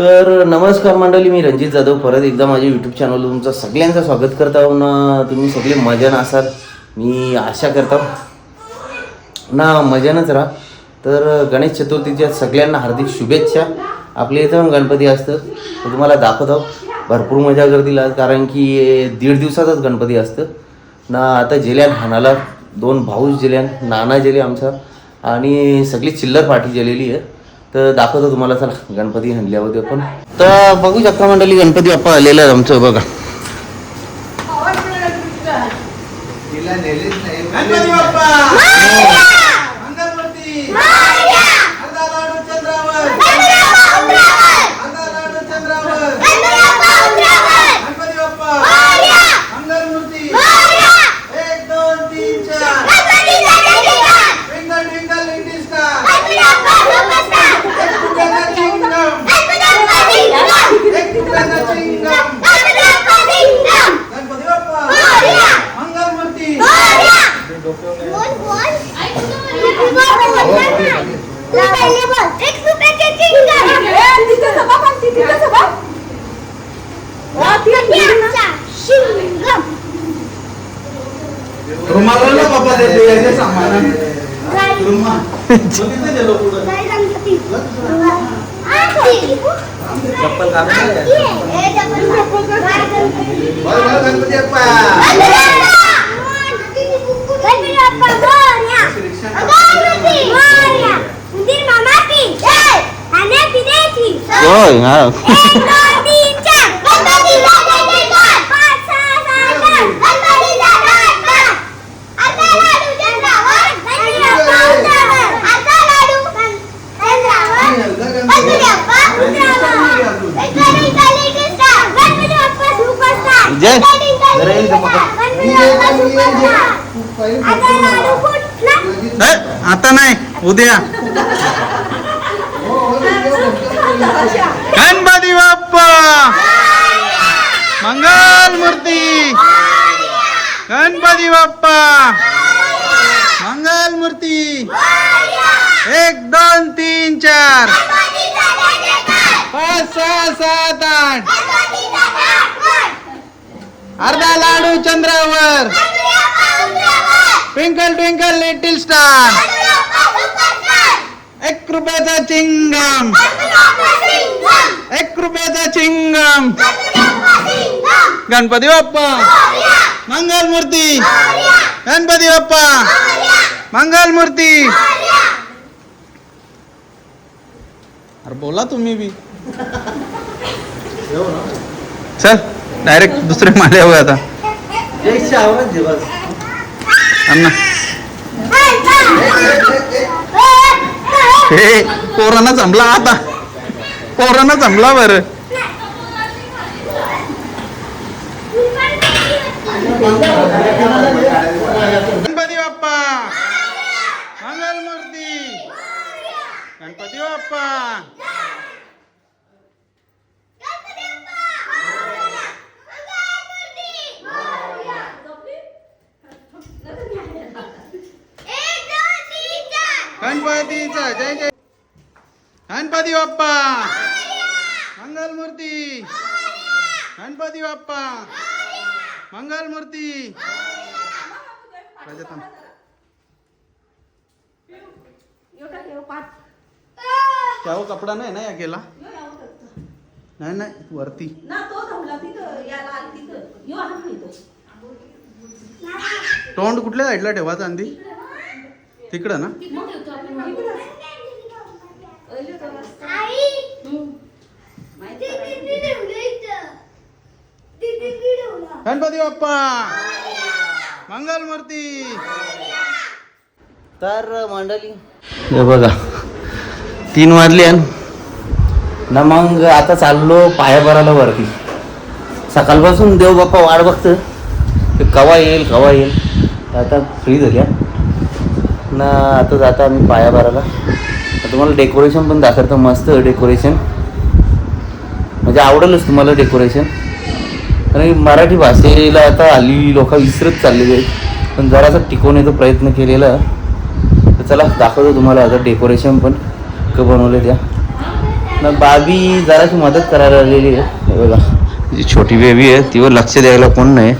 तर नमस्कार मंडळी मी रणजित जाधव. परत एकदा माझ्या यूट्यूब चॅनलवर तुमचं सगळ्यांचं स्वागत करत आहो ना. तुम्ही सगळे मजान असाल. मी आशा करता. ना मजानच राहा. तर गणेश चतुर्थीच्या सगळ्यांना हार्दिक शुभेच्छा. आपल्या इथं पण गणपती असतं तर तुम्हाला दाखवत. आहो भरपूर मजा करतील आज कारण की दीड दिवसातच गणपती असतं. ना आता जेल्यान हानाला दोन भाऊच जेल्यान. नाना जेले आमचा. आणि सगळी चिल्लर पार्टी जेलेली आहे. तर दाखवतो तुम्हाला चला गणपती हणल्यावर आपण. तर बघू शकता मंडळी गणपती बाप्पा आलेला आहे आमचं बघा गणपती बाप्पा मंगलमूर्ती अंधा लाडू चंद्रावर अंधा लाडू चंद्रावर गणपती बाप्पा मंगलमूर्ती एक दोन तीन चार ट्विंकल ट्विंकल लिटिल स्टार एक तुकड्याचा चिंगम एक तुकड्याचा चिंगम गणपती बाप्पा मंगलमूर्ती रुमाला ना बाप्पा देते याच्या सामान रुमाल बघितलं गेलो पुढं चप्पल काढून बरं, बरं, गणपती बाप्पा होय हा जय जरा येईल का आता नाही उद्या. गणपती बाप्पा. मंगल मूर्ती. गणपती बाप्पा. मंगल मूर्ती. एक दोन तीन चार. पाच सहा सात आठ. अर्धा लाडू चंद्रावर. ट्विंकल ट्विंकल लिटिल स्टार एक रुपयाचा चिंगम. एक रुपयाचा चिंगम. गणपती बाप्पा. मंगल मूर्ती गणपती बाप्पा. मंगल मूर्ती अरे बोला तुम्ही बी. चल. डायरेक्ट दुसरे माले हो आता. हे पोरांना जमला आता. पोरांना जमला बर गणपती बाप्पा मंगल मूर्ती गणपती बाप्पा गणपतीचा जय जय गणपती बाप्पा. मंगल मूर्ती गणपती बाप्पा. मंगल मूर्ती राजा त्यावर कपडा नाही ना या केला नाही नाही वरती. तोंड कुठल्या साईडला ठेवा चांदी? तिकडं ना? गणपती बाप्पा. मंगल मूर्ती. तर मंडळी हे बघा तीन वाजले अन ना मग आता चाललो पाया भरायला वरती. सकाळपासून देव बाप्पा वाट बघतं. कवा येईल कवा येईल. आता फ्री झाल्या ना आता जाता आम्ही पाया भरायला. तुम्हाला डेकोरेशन पण दाखवतो मस्त डेकोरेशन म्हणजे आवडेलच तुम्हाला डेकोरेशन आणि मराठी भाषेला आता हल्ली लोक विसरत चाललेले आहेत. पण जरासा टिकवण्याचा प्रयत्न केलेला. तर चला दाखवतो तुम्हाला आता डेकोरेशन पण. क बनवले त्या. ना बाबी जराशी मदत करायला आलेली आहे. बघा. जी छोटी बेबी आहे तिवर लक्ष द्यायला कोण नाही.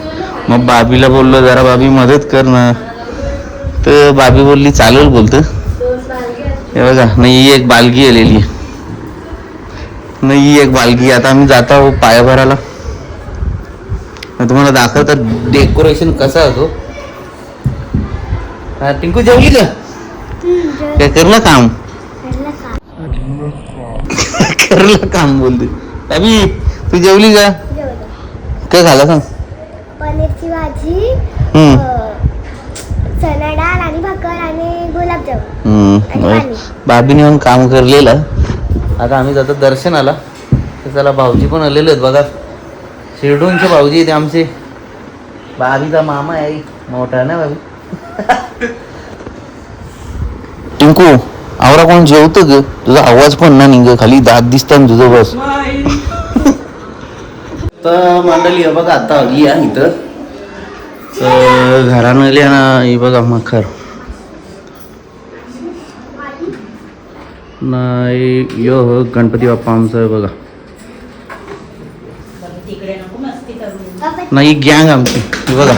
मग बाबीला बोललो जरा बाबी मदत कर ना. तर बाबी बोलली चालेल बोलतं. हे बघा नाही एक बालगी आलेली आहे. नाही एक बालगी. आता आम्ही जात पाया भरायला. तुम्हाला दाखवतात डेकोरेशन कसा होतो. हा, टिंकू जेवली का? काय करलं काम करलं काम बोलते. अभि तू जेवली का? काय खाला सांग. पनीरची भाजी पाणी. बाबीने येऊन काम करलेलं. आता आम्ही जातो दर्शनाला. तर चला भाऊजी पण आलेले आहेत बघा. शिरडूनचे भाऊजी आहेत आमचे. बाबीचा मामा आहे. मोठा ना बाबी टिंकू आवरा कोण जेवतं ग? तुझा आवाज पण ना निघ. खाली दात दिसत तुझं बस. तर मंडळी हे बघा आता आली आहे इथं. तर घरानं आली ना ही बघा मखर. नाही यो हो गणपती बाप्पा आमचं आहे बघा. नाही ही गँग आमची बघा.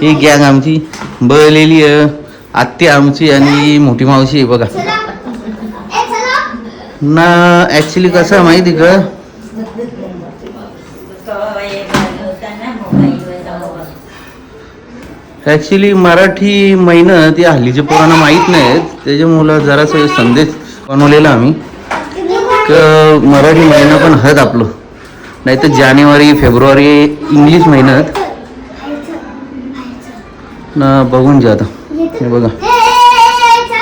ही गँग आमची बळलेली आहे. आत्या आमची आणि मोठी मावशी आहे बघा. ना ॲक्च्युली कसं माहिती का? ॲक्च्युली मराठी महिनं ती हल्लीचे पोरांना माहीत नाहीत त्याच्यामुळं जरासं संदेश बनवलेला आम्ही. क मराठी महिना पण हद आपलं. नाही तर जानेवारी फेब्रुवारी इंग्लिश महिन्यात ना बघून जा आता. हे बघा.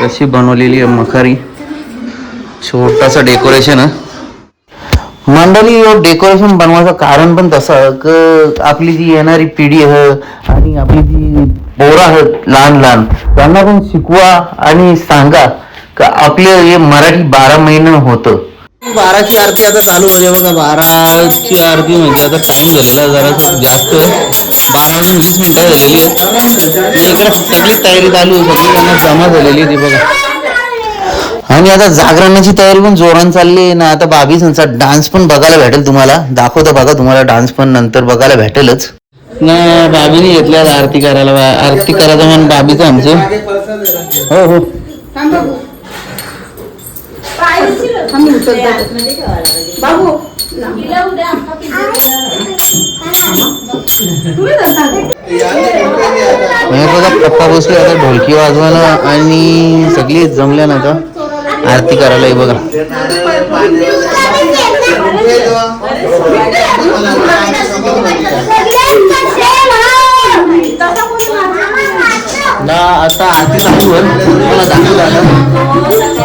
कशी बनवलेली आहे मखारी. छोटासा डेकोरेशन आहे मंडळी डेकोरेशन बनवायचं कारण पण तसं क आपली जी येणारी पिढी आहे आणि आपली जी पोरं आहेत लहान लहान त्यांना पण शिकवा आणि सांगा का आपले हे मराठी बारा महिने होतं. बाराची आरती आता चालू म्हणजे बघा. बाराची आरती म्हणजे आता टाइम झालेला जरा जास्त. बारा वाजून वीस मिनिटं झालेली आहेत. इकडे सगळी तयारी चालू आहे. सगळी त्यांना जमा झालेली आहे ती बघा. आणि आता जागरणाची तयारी पण जोरान चालली आहे ना. आता बाबी संचा डान्स पण बघायला भेटेल तुम्हाला. दाखवतो बघा तुम्हाला डान्स पण नंतर बघायला भेटेलच. ना बाबीने घेतल्या आरती करायला. आरती करायचं म्हणून बाबीचं आमचं. हो. हो बघा पप्पा बसले आता ढोलकी वाजवायला आणि सगळी जमल्या ना आता. आरती करायला बघा. ना आता आरती चालू आहे मला दाखवलं आता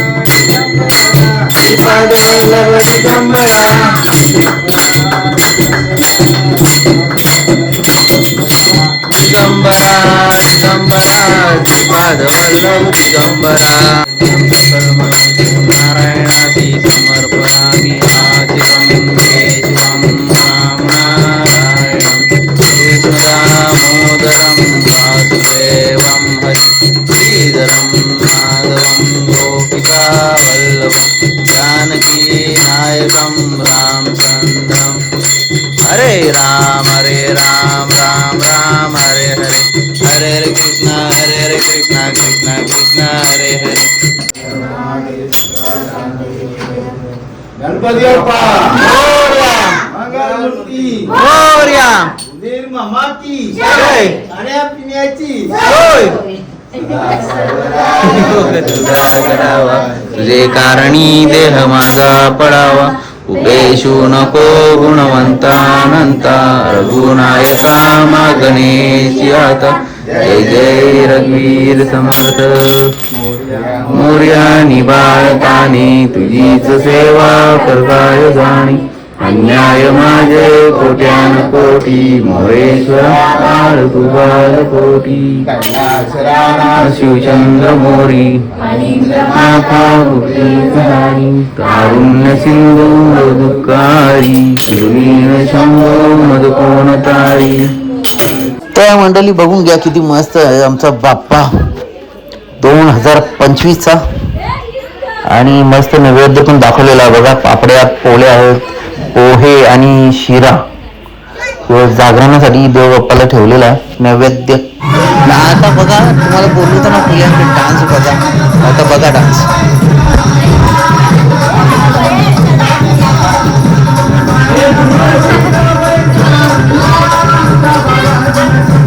நல்லபடி தம்மடா திகம்பரா திகம்பரா திபாதவல்லம் திகம்பரா मंगलमूर्ती मोर्या जय. खाण्या पिण्याची. तुझे कारणी देह माझा पडावा उपेशु नको गुणवंतानंता रघुनायका मागणे आता. जय जय रघुवीर समर्थ. मोर्या निबाळताने तुझीच सेवा करताय जाणी. अन्याय माझे कोट्यान कोटी मोरेश्वर तुबाल कोटी. शिवचंद्र मोरी माता कारुण्य सिंधू दुःखारी शिवलीन शंभो मधुकोण तारी त्या मंडळी बघून घ्या किती मस्त आहे आमचा बाप्पा. दोन हजार पंचवीसचा. आणि मस्त नैवेद्य पण दाखवलेला आहे बघा. पापड्या पोले आहेत पोहे आणि शिरा. जागरणासाठी देव बाप्पाला ठेवलेला आहे. नैवेद्य. आता बघा तुम्हाला बोललो होतं ना डान्स बघा. आता बघा डान्स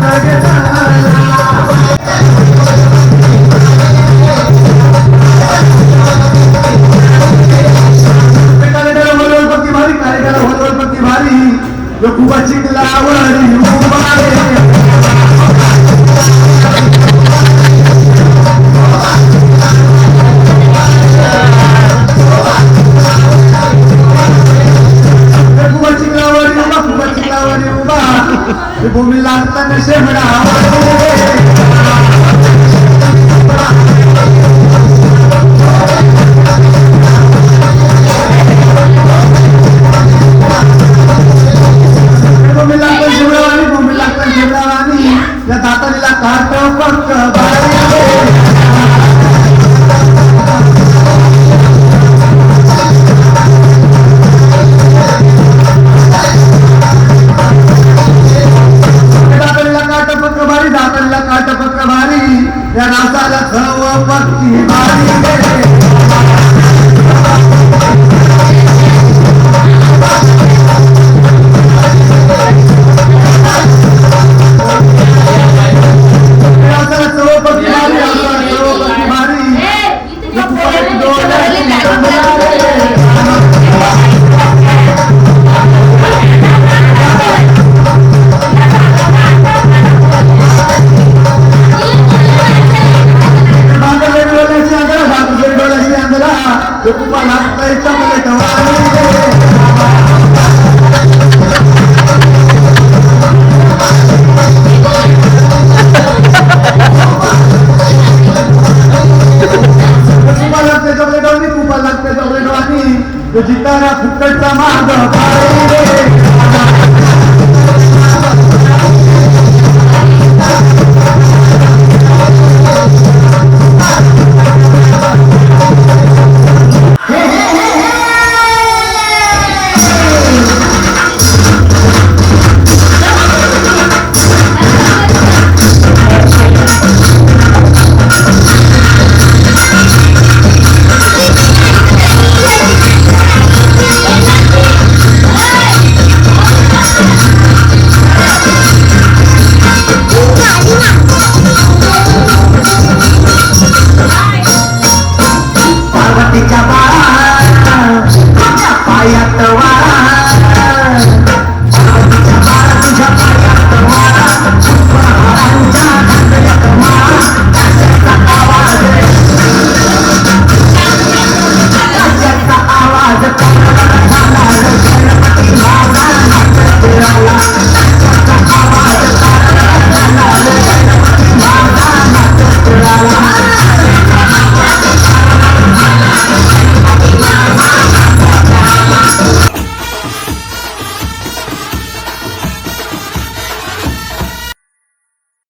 वरवरपती काट पक्क भारी या नाचाला सर्व पक्षी भारी फुकटचा माग